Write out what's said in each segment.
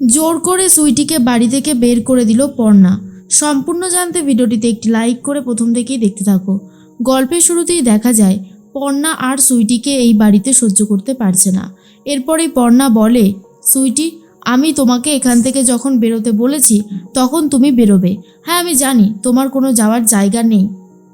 জোর করে সুইটিকে বাড়ি থেকে বের করে দিল পর্ণা। সম্পূর্ণ জানতে ভিডিওটিতে একটি লাইক করে প্রথম থেকেই দেখতে থাকো। গল্পের শুরুতেই দেখা যায়, পর্ণা আর সুইটিকে এই বাড়িতে সহ্য করতে পারছে না। এরপরেই পর্ণা বলে, সুইটি, আমি তোমাকে এখান থেকে যখন বেরোতে বলেছি, তখন তুমি বেরোবে। হ্যাঁ আমি জানি, তোমার কোনো যাওয়ার জায়গা নেই।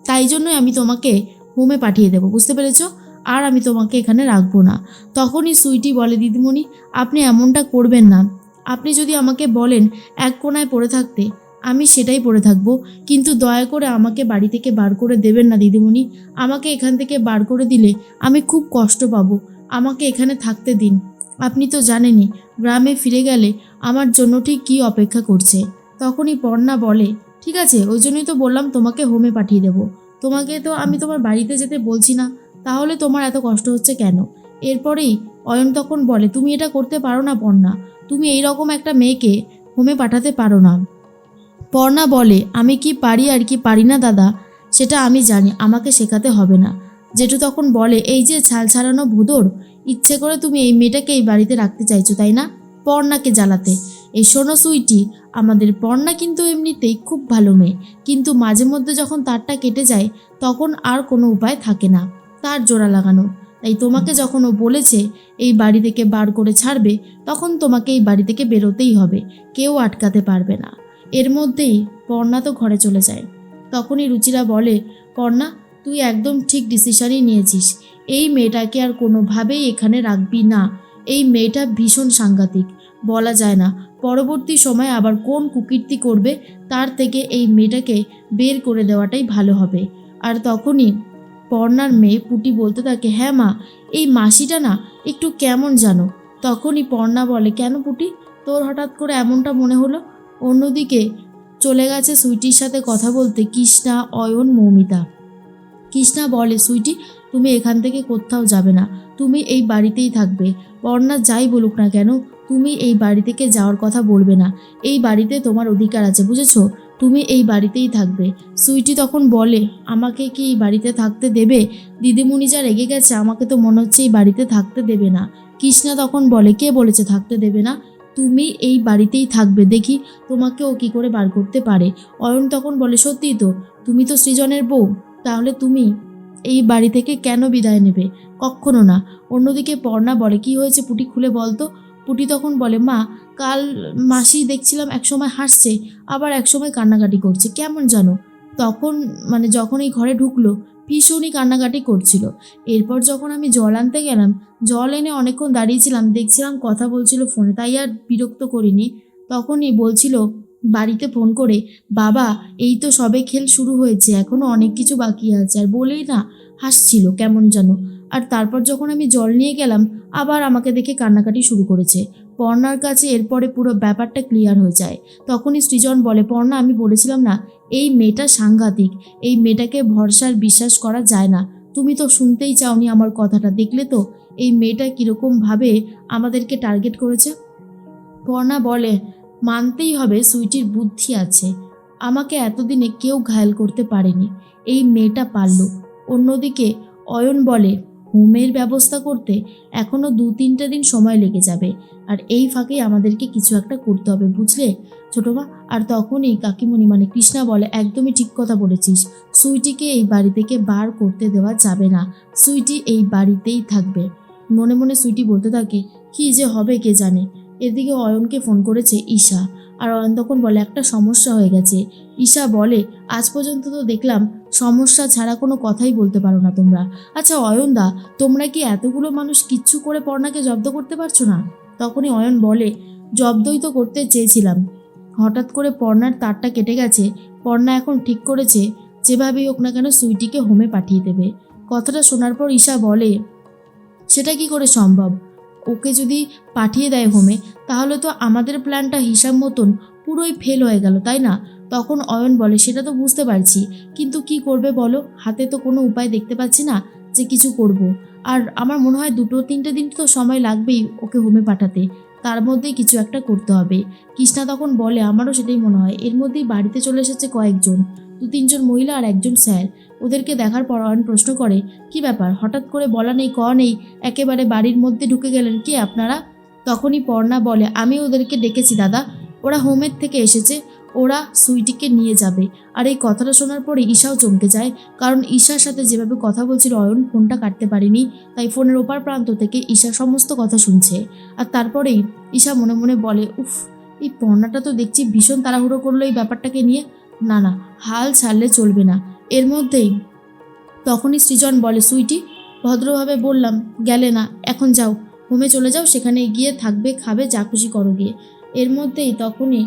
তাই জন্যই আমি তোমাকে হোমে পাঠিয়ে দেবো, বুঝতে পেরেছ? আর আমি তোমাকে এখানে রাখব না। তখনই সুইটি বলে, দিদিমণি, আপনি এমনটা করবেন না। আপনি যদি আমাকে বলেন, এক কোনায় পড়ে থাকতে, আমি সেটাই পড়ে থাকব। কিন্তু দয়া করে আমাকে বাড়ি থেকে বার করে দেবেন না, দিদিমণি। আমাকে এখান থেকে বার করে দিলে আমি খুব কষ্ট পাবো। আমাকে এখানে থাকতে দিন। আপনি তো জানেনই, গ্রামে ফিরে গেলে আমার জন্য ঠিক কী অপেক্ষা করছে। তখনই পর্ণা বলে, ঠিক আছে, ওই জন্যই তো বললাম তোমাকে হোমে পাঠিয়ে দেবো। তোমাকে তো আমি তোমার বাড়িতে যেতে বলছি না। তাহলে তোমার এত কষ্ট হচ্ছে কেন? এরপরেই অয়ন তখন বলে, তুমি এটা করতে পারো না, পর্ণা। তুমি এই রকম একটা মেয়েকে হোমে পাঠাতে পারো না। পর্ণা বলে, আমি কি পারি আর কি পারি না, দাদা? সেটা আমি জানি, আমাকে শেখাতে হবে না। জেঠু তখন বলে, এই যে ছাল ছাড়ানো ভুদর, ইচ্ছে করে তুমি এই মেয়েটাকে এই বাড়িতে রাখতে চাইছো, তাই না? পর্ণাকে জ্বালাতে। এই শোনো সুইটি, আমাদের পর্ণা কিন্তু এমনিতেই খুব ভালো মেয়ে। কিন্তু মাঝে মধ্যে যখন তারটা কেটে যায়, তখন আর কোনো উপায় থাকে না। তার জোড়া লাগানো। তাই তোমাকে যখন ও বলেছে, এই বাড়ি থেকে বার করে ছাড়বে, তখন তোমাকে এই বাড়ি থেকে বেরোতেই হবে। কেউ আটকাতে পারবে না। এর মধ্যেই পর্ণা তো ঘরে চলে যায়। তখনই রুচিরা বলে, পর্ণা, তুই একদম ঠিক ডিসিশনই নিয়েছিস। এই মেয়েটাকে আর কোনোভাবেই এখানে রাখবি না। এই মেয়েটা ভীষণ সাংঘাতিক। বলা যায় না, পরবর্তী সময় আবার কোন কুকীর্তি করবে, তার থেকে এই মেয়েটাকে বের করে দেওয়াটাই ভালো হবে। আর তখনই পর্ণার মেয়ে পুটি বলতে থাকে হ্যাঁ মা, এই মাসিটা না একটু কেমন জানো? তখনই পর্ণা বলে, কেন পুটি? তোর হঠাৎ করে এমনটা মনে হলো? অন্যদিকে চলে গেছে সুইটির সাথে কথা বলতে কৃষ্ণা, অয়ন, মৌমিতা। কৃষ্ণা বলে, সুইটি, তুমি এখান থেকে কোথাও যাবে না, তুমি এই বাড়িতেই থাকবে। পর্ণা যাই বলুক না কেন, তুমি এই বাড়ি থেকে যাওয়ার কথা বলবে না। এই বাড়িতে তোমার অধিকার আছে, বুঝেছ? তুমি এই বাড়িতেই থাকবে। সুইটি তখন বলে, আমাকে কি এই বাড়িতে থাকতে দেবে? দিদিমণি যা রেগে গেছে, আমাকে তো মনে হচ্ছে এই বাড়িতে থাকতে দেবে না। কৃষ্ণা তখন বলে, কে বলেছে থাকতে দেবে না? তুমি এই বাড়িতেই থাকবে, দেখি তোমাকে ও কি করে বার করতে পারে। অয়ন তখন বলে, সত্যিই তো, তুমি তো সৃজনের বউ, তাহলে তুমি এই বাড়ি থেকে কেন বিদায় নেবে? কখনো না। অন্যদিকে পর্ণা বলে, কি হয়েছে পুটি খুলে বলতো? পুটি তখন বলে, মা, কাল মাসি দেখছিলাম একসময় হাসছে, আবার একসময় কান্নাকাটি করছে। কেমন জানো? তখন মানে যখন এই ঘরে ঢুকলো, ভীষণই কান্নাকাটি করছিল। এরপর যখন আমি জল আনতে গেলাম, জল এনে অনেকক্ষণ দাঁড়িয়েছিলাম, দেখছিলাম কথা বলছিল ফোনে, তাই আর বিরক্ত করিনি। তখনই বলছিল বাড়িতে ফোন করে, বাবা, এই তো সবে খেল শুরু হয়েছে এখনও অনেক কিছু বাকি আছে। আর বলেই না, হাসছিল, কেমন যেন আর তারপর যখন আমি জল নিয়ে গেলাম, আবার আমাকে দেখে কান্নাকাটি শুরু করেছে। পর্ণার কাছে এরপরে পুরো ব্যাপারটা ক্লিয়ার হয়ে যায়। তখনই সৃজন বলে, পর্ণা, আমি বলেছিলাম না, এই মেয়েটা সাংঘাতিক। এই মেয়েটাকে ভরসার বিশ্বাস করা যায় না। তুমি তো শুনতেই চাওনি আমার কথাটা, দেখলে তো? এই মেয়েটা কীরকমভাবে আমাদেরকে টার্গেট করেছে? পর্ণা বলে, মানতেই হবে সুইটির বুদ্ধি আছে। আমাকে এতদিনে কেউ ঘায়াল করতে পারেনি। এই মেয়েটা পারল। অন্যদিকে অয়ন বলে হোমের ব্যবস্থা করতে এখনও দু তিনটে দিন সময় লেগে যাবে। আর এই ফাঁকেই আমাদেরকে কিছু একটা করতে হবে, বুঝলে? ছোটো মা আর তখনই কাকিমণি মানে কৃষ্ণা বলে, একদমই ঠিক কথা বলেছিস। সুইটিকে এই বাড়ি থেকে বার করতে দেওয়া যাবে না। সুইটি এই বাড়িতেই থাকবে। মনে মনে সুইটি বলতে থাকে, কি যে হবে কে জানে? এদিকে অয়নকে ফোন করেছে ঈশা। আর অয়ন তখন বলে, একটা সমস্যা হয়ে গেছে। ঈশা বলে, আজ পর্যন্ত তো দেখলাম সমস্যা ছাড়া কোনো কথাই বলতে পারো না তোমরা। আচ্ছা অয়নদা তোমরা কি এতগুলো মানুষ কিচ্ছু করে পর্ণাকে জব্দ করতে পারছ না? তখনই অয়ন বলে, জব্দই তো করতে চেয়েছিলাম। হঠাৎ করে পর্ণার তারটা কেটে গেছে। পর্ণা এখন ঠিক করেছে, যেভাবেই হোক না কেন সুইটিকে হোমে পাঠিয়ে দেবে। কথাটা শোনার পর ঈশা বলে, সেটা কি করে সম্ভব? ওকে যদি পাঠিয়ে দেয় হোমে তাহলে তো আমাদের প্ল্যানটা হিসাব মতন পুরোই ফেল হয়ে গেল, তাই না? তখন অয়ন বলে, সেটা তো বুঝতে পারছি, কিন্তু কি করবে বলো? হাতে তো কোনো উপায় দেখতে পাচ্ছি না যে কিছু করব। আর আমার মনে হয় দুটো তিনটে দিন তো সময় লাগবেই ওকে হোমে পাঠাতে। তার মধ্যেই কিছু একটা করতে হবে। কৃষ্ণা তখন বলে, আমারও সেটাই মনে হয়। এর মধ্যেই বাড়িতে চলে এসেছে কয়েকজন। দু তিনজন মহিলা আর একজন স্যার। ওদেরকে দেখার পর অয়ন প্রশ্ন করে, কি ব্যাপার? হঠাৎ করে বলা নেই ক নেই? একেবারে বাড়ির মধ্যে ঢুকে গেলেন কে আপনারা? তখনই পর্ণা বলে, আমি ওদেরকে ডেকেছি, দাদা। ওরা হোমের থেকে এসেছে। ওরা সুইটিকে নিয়ে যাবে। আর এই কথাটা শোনার পরে ঈশাও চমকে যায়, কারণ ঈশার সাথে যেভাবে কথা বলছিল অয়ন ফোনটা কাটতে পারেনি। তাই ফোনের ওপার প্রান্ত থেকে ঈশা সমস্ত কথা শুনছে। আর তারপরেই ঈশা মনে মনে বলে, উফ, এই পর্ণাটা তো দেখছি ভীষণ তাড়াহুড়ো করল এই ব্যাপারটাকে নিয়ে। না না, হাল ছাড়লে চলবে না। এর মধ্যেই তখনই সৃজন বলে, সুইটি, ভদ্রভাবে বললাম, গেলে না, এখন যাও। হোমে চলে যাও, সেখানে গিয়ে থাকবে, খাবে, যা খুশি করো গিয়ে। এর মধ্যেই তখনই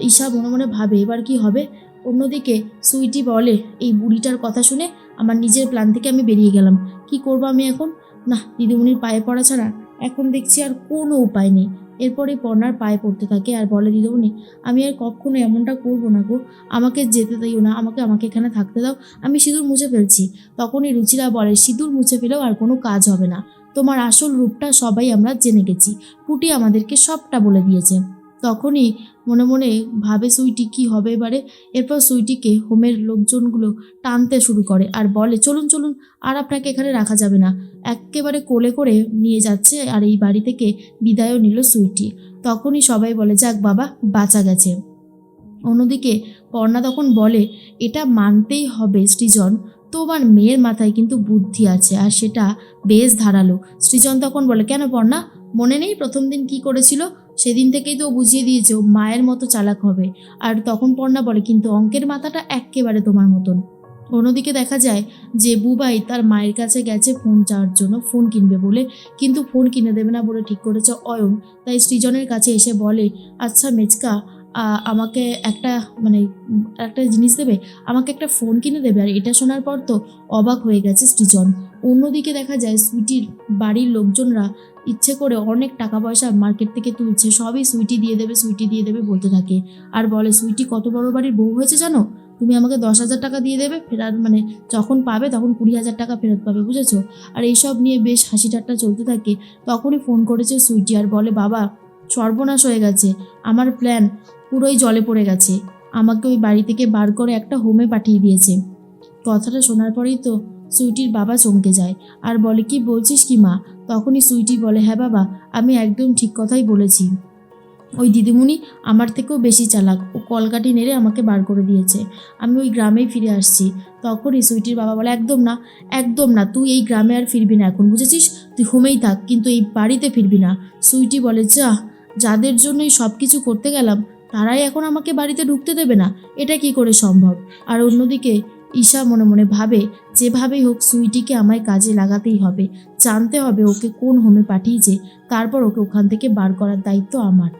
ঈশা মনে মনে ভাবে, এবার কি হবে? অন্যদিকে সুইটি বলে, এই বুড়িটার কথা শুনে আমার নিজের প্ল্যান থেকে আমি বেরিয়ে গেলাম। কি করব আমি এখন? না দিদিমণির পায়ে পড়া ছাড়া এখন দেখছি আর কোনো উপায় নেই। এরপরে পর্ণার পায়ে পড়তে থাকে আর বলে দিদিমণি আমি আর কখনো এমনটা করব না গো। আমাকে যেতে দিও না। আমাকে আমাকে এখানে থাকতে দাও। আমি সিঁদুর মুছে ফেলছি। তখনই রুচিরা বলে, সিঁদুর মুছে ফেলেও আর কোনো কাজ হবে না। তোমার আসল রূপটা সবাই আমরা জেনে গেছি। পুটি আমাদেরকে সবটা বলে দিয়েছে। তখনই মনে মনে ভাবে সুইটি কি হবে এবারে। এরপর সুইটিকে হোমের লোকজনগুলো টানতে শুরু করে আর বলে, চলুন চলুন, আর আপনাকে এখানে রাখা যাবে না। একেবারে কোলে করে নিয়ে যাচ্ছে আর এই বাড়ি থেকে বিদায়ও নিল সুইটি। তখনই সবাই বলে, যাক বাবা, বাঁচা গেছে। অন্যদিকে পর্ণা তখন বলে, এটা মানতেই হবে সৃজন। তোমার মেয়ের মাথায় কিন্তু বুদ্ধি আছে আর সেটা বেশ ধারালো। সৃজন তখন বলে, কেন পর্ণা? মনে নেই প্রথম দিন কি করেছিল? সেদিন থেকেই তো বুঝিয়ে দিয়েছে মায়ের মতো চালাক হবে। আর তখন পর্ণা বলে, কিন্তু অঙ্কের মাথাটা এক্কেবারে তোমার মতন। অন্যদিকে দেখা যায় যে বুবাই তার মায়ের কাছে গেছে ফোন চাওয়ার জন্য ফোন কিনবে বলে। কিন্তু ফোন কিনে দেবে না বলে ঠিক করেছে অয়ন। তাই সৃজনের কাছে এসে বলে আচ্ছা মেচকা আমাকে একটা মানে একটা জিনিস দেবে? আমাকে একটা ফোন কিনে দেবে? আর এটা শোনার পর তো অবাক হয়ে গেছে সৃজন। অন্যদিকে দেখা যায় সুইটির বাড়ির লোকজনরা ইচ্ছে করে অনেক টাকা পয়সা মার্কেট থেকে তুলছে, সবই সুইটি দিয়ে দেবে, সুইটি দিয়ে দেবে বলতে থাকে। আর বলে, সুইটি কত বড় বাড়ির বউ হয়েছে জানো? তুমি আমাকে দশ হাজার টাকা দিয়ে দেবে, ফেরার মানে যখন পাবে তখন কুড়ি হাজার টাকা ফেরত পাবে, বুঝেছ? আর এইসব নিয়ে বেশ হাসি ঠাট্টা চলতে থাকে। তখনই ফোন করেছে সুইটি আর বলে, বাবা, সর্বনাশ হয়ে গেছে। আমার প্ল্যান পুরোই জলে পড়ে গেছে। আমাকে ওই বাড়ি থেকে বার করে একটা হোমে পাঠিয়ে দিয়েছে। কথাটা শোনার পরেই তো সুইটির বাবা চমকে যায়। আর বলে, কি বলছিস কি মা? তখনই সুইটি বলে হ্যাঁ বাবা, আমি একদম ঠিক কথাই বলেছি। ওই দিদিমণি আমার থেকেও বেশি চালাক। ও কলকাটি নেড়ে আমাকে বার করে দিয়েছে। আমি ওই গ্রামেই ফিরে আসছি। তখনই সুইটির বাবা বলে, একদম না একদম না, তুই এই গ্রামে আর ফিরবি না এখন, বুঝেছিস? তুই হোমেই থাক, কিন্তু এই বাড়িতে ফিরবি না। সুইটি বলে যা যাদের জন্যই সব কিছু করতে গেলাম, তারাই এখন আমাকে বাড়িতে ঢুকতে দেবে না। এটা কি করে সম্ভব? আর অন্যদিকে ঈশা মনে মনে ভাবে যেভাবেই হোক সুইটিকে আমায় কাজে লাগাতেই হবে। জানতে হবে ওকে কোন হোমে পাঠিয়েছে। তারপর ওকে ওখান থেকে বার করার দায়িত্ব আমার।